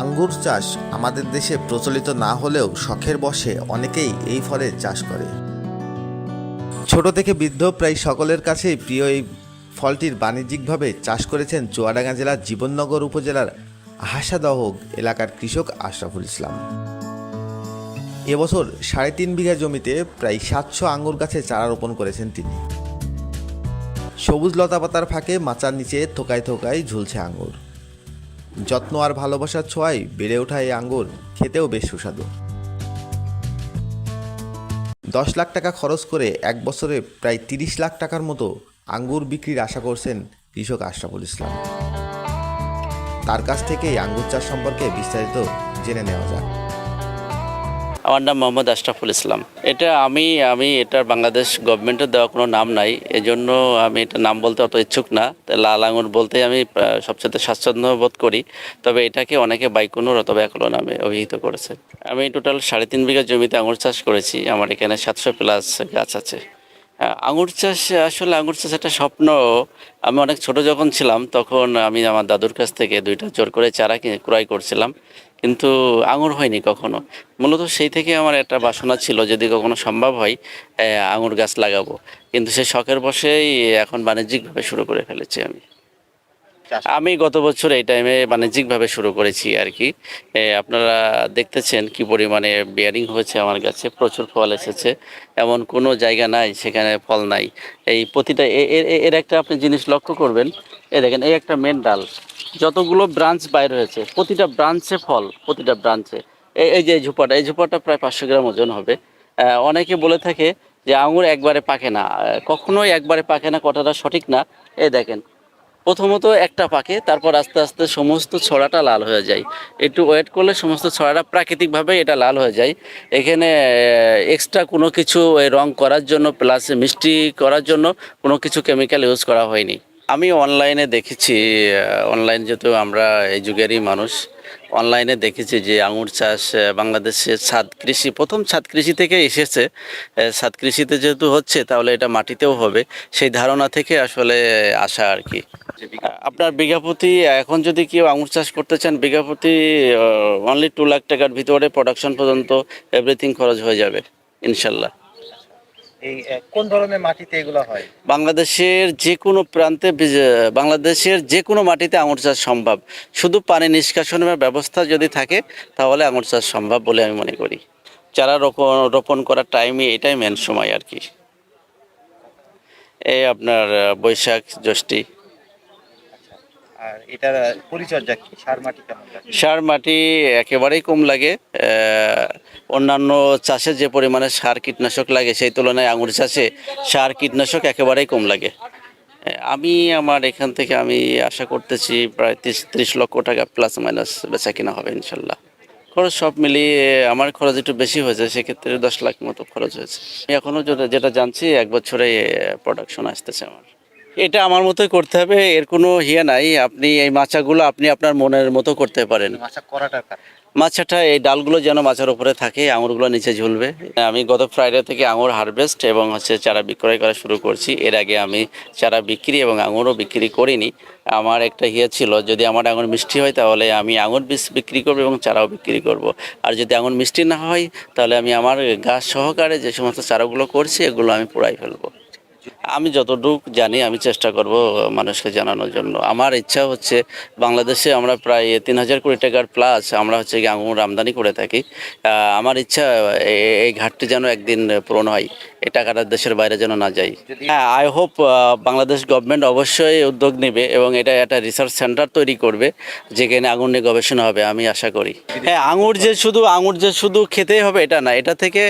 আঙ্গুর চাষ আমাদের দেশে প্রচলিত না হলেও শখের বশে অনেকেই এই ফলের চাষ করে। ছোট থেকে বৃদ্ধ প্রায় সকলের কাছেই প্রিয় এই ফলটির বাণিজ্যিকভাবে চাষ করেছেন চুয়াডাঙ্গা জেলার জীবননগর উপজেলার হাসাদহ এলাকার কৃষক আশরাফুল ইসলাম। এবছর সাড়ে তিন বিঘা জমিতে প্রায় সাতশো আঙ্গুর গাছে চারা রোপণ করেছেন তিনি। সবুজ লতাপাতার ফাঁকে মাচার নিচে থোকায় থোকায় ঝুলছে আঙ্গুর। যত্ন আর ভালোবাসার ছোঁয়ায় বেড়ে ওঠা এই আঙ্গুর খেতেও বেশ সুস্বাদু। দশ লাখ টাকা খরচ করে এক বছরে প্রায় তিরিশ লাখ টাকার মতো আঙ্গুর বিক্রির আশা করছেন কৃষক আশরাফুল ইসলাম। তার কাছ থেকে আঙ্গুর চাষ সম্পর্কে বিস্তারিত জেনে নেওয়া যাক। আমার নাম মোহাম্মদ আশরাফুল ইসলাম। এটা আমি আমি এটার বাংলাদেশ গভর্নমেন্টের দেওয়া কোনো নাম নাই। এজন্য আমি এটা নাম বলতে অত ইচ্ছুক না। লাল আঙুর বলতে আমি সবচেয়ে স্বাচ্ছন্দ্য বোধ করি। তবে এটাকে অনেকে বাইকুনুর অথবা একলো নামে অভিহিত করেছে। আমি টোটাল সাড়ে তিন বিঘা জমিতে আঙুর চাষ করেছি। আমার এখানে সাতশো প্লাস গাছ আছে। হ্যাঁ, আঙুর চাষ আসলে আঙুর চাষ একটা স্বপ্ন। আমি অনেক ছোট যখন ছিলাম তখন আমি আমার দাদুর কাছ থেকে দুইটা জোর করে চারা ক্রয় করছিলাম। কিন্তু আঙুর হয়নি কখনো। মূলত সেই থেকে আমার একটা বাসনা ছিল যদি কখনো সম্ভব হয় আঙুর গাছ লাগাবো। কিন্তু সে শখের বসেই এখন বাণিজ্যিকভাবে শুরু করে ফেলেছি আমি। আমি গত বছর এই টাইমে বাণিজ্যিকভাবে শুরু করেছি আর কি। আপনারা দেখতেছেন কি পরিমাণে বিয়ারিং হয়েছে আমার কাছে প্রচুর ফল এসেছে। এমন কোনো জায়গা নাই সেখানে ফল নাই। এই প্রতিটা এর একটা আপনি জিনিস লক্ষ্য করবেন। এ দেখেন এই একটা মেন ডাল। যতগুলো ব্রাঞ্চ বাইর হয়েছে প্রতিটা ব্রাঞ্চে ফল, প্রতিটা ব্রাঞ্চে এই এই যে ঝোপাটা এই ঝোপাটা প্রায় পাঁচশো গ্রাম ওজন হবে। অনেকে বলে থাকে যে আঙুর একবারে পাকে না। কখনোই একবারে পাকে না কথাটা সঠিক না। এই দেখেন, প্রথমত একটা পাকে, তারপর আস্তে আস্তে সমস্ত ছড়াটা লাল হয়ে যায়। একটু ওয়েট করলে সমস্ত ছড়াটা প্রাকৃতিকভাবে এটা লাল হয়ে যায়। এখানে এক্সট্রা কোনো কিছু রং করার জন্য প্লাস মিষ্টি করার জন্য কোনো কিছু কেমিক্যাল ইউজ করা হয়নি। আমি অনলাইনে দেখেছি অনলাইন যেহেতু আমরা এই যুগেরই মানুষ অনলাইনে দেখেছি যে আঙুর চাষ বাংলাদেশে ছাদ কৃষি, প্রথম ছাদ কৃষি থেকে এসেছে। ছাদ কৃষিতে যেহেতু হচ্ছে, তাহলে এটা মাটিতেও হবে। সেই ধারণা থেকে আসলে আসা আর কি। আপনার বিঘাপতি এখন যদি কেউ আঙুর চাষ করতে চান বিঘাপতি অনলি টু লাখ টাকার ভিতরে প্রোডাকশন পর্যন্ত এভরিথিং খরচ হয়ে যাবে, ইনশাল্লাহ। কোন ধরনের মাটিতে এগুলো হয়? বাংলাদেশের যে কোনো প্রান্তে বাংলাদেশের যে কোনো মাটিতে আঙুর চাষ সম্ভব। শুধু পানি নিষ্কাশনের ব্যবস্থা যদি থাকে, তাহলে আঙুর চাষ সম্ভব বলে আমি মনে করি। চারা রোপণ রোপণ করার টাইমই এটাই মেন সময় আর কি। এই আপনার বৈশাখ, জ্যৈষ্ঠী। সার, মাটি একেবারেই কম লাগে। অন্যান্য চাষে যে পরিমাণে সার কীটনাশক লাগে, সেই তুলনায় আঙুর চাষে সার কীটনাশক একেবারেই কম লাগে। আমি, আমার এখান থেকে আমি আশা করতেছি প্রায় ত্রিশ ত্রিশ লক্ষ টাকা প্লাস মাইনাস বেচা কিনা হবে, ইনশাল্লাহ। খরচ সব মিলিয়ে আমার খরচ একটু বেশি হয়েছে, সেক্ষেত্রে দশ লাখ মতো খরচ হয়েছে। এখনও যেটা জানছি, এক বছরে প্রোডাকশন আসতেছে আমার। এটা আমার মতোই করতে হবে এর কোনো ইয়ে নাই। আপনি এই মাছাগুলো আপনি আপনার মনের মতো করতে পারেন। মাছা কারণ মাছটা এই ডালগুলো যেন মাছের উপরে থাকে আঙুরগুলো নিচে ঝুলবে। আমি গত ফ্রাইডে থেকে আঙুর হারভেস্ট এবং হচ্ছে চারা বিক্রয় করা শুরু করছি। এর আগে আমি চারা বিক্রি এবং আঙুরও বিক্রি করিনি। আমার একটা ইয়ে ছিল যদি আমার আঙুর মিষ্টি হয় তাহলে আমি আঙুর বীজ বিক্রি করব এবং চারাও বিক্রি করব। আর যদি আঙুর মিষ্টি না হয় তাহলে আমি আমার গাছ সহকারে যে সমস্ত চারাগুলো করছি এগুলো আমি পুরাই ফেলব। আমি যতটুক জানি, আমি চেষ্টা করব মানুষকে জানানোর জন্য। আমার ইচ্ছা হচ্ছে, বাংলাদেশে আমরা প্রায় তিন হাজার কোটি টাকার প্লাস আমরা হচ্ছে আঙুর আমদানি করে থাকি। আমার ইচ্ছা এই ঘাটটি যেন একদিন পূরণ হয়। এই টাকাটা দেশের বাইরে যেন না যায়। হ্যাঁ আই হোপ বাংলাদেশ গভর্নমেন্ট অবশ্যই উদ্যোগ নেবে এবং এটা একটা রিসার্চ সেন্টার তৈরি করবে, যেখানে আঙুর নিয়ে গবেষণা হবে, আমি আশা করি। হ্যাঁ আঙুর যে শুধু, আঙুর যে শুধু খেতেই হবে, এটা না, এটা থেকে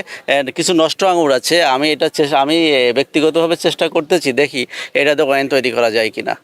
কিছু নষ্ট আঙুর আছে, আমি এটা আমি ব্যক্তিগতভাবে চেষ্টা করতেছি, দেখি এটাতে ওয়াইন তৈরি করা যায় কিনা।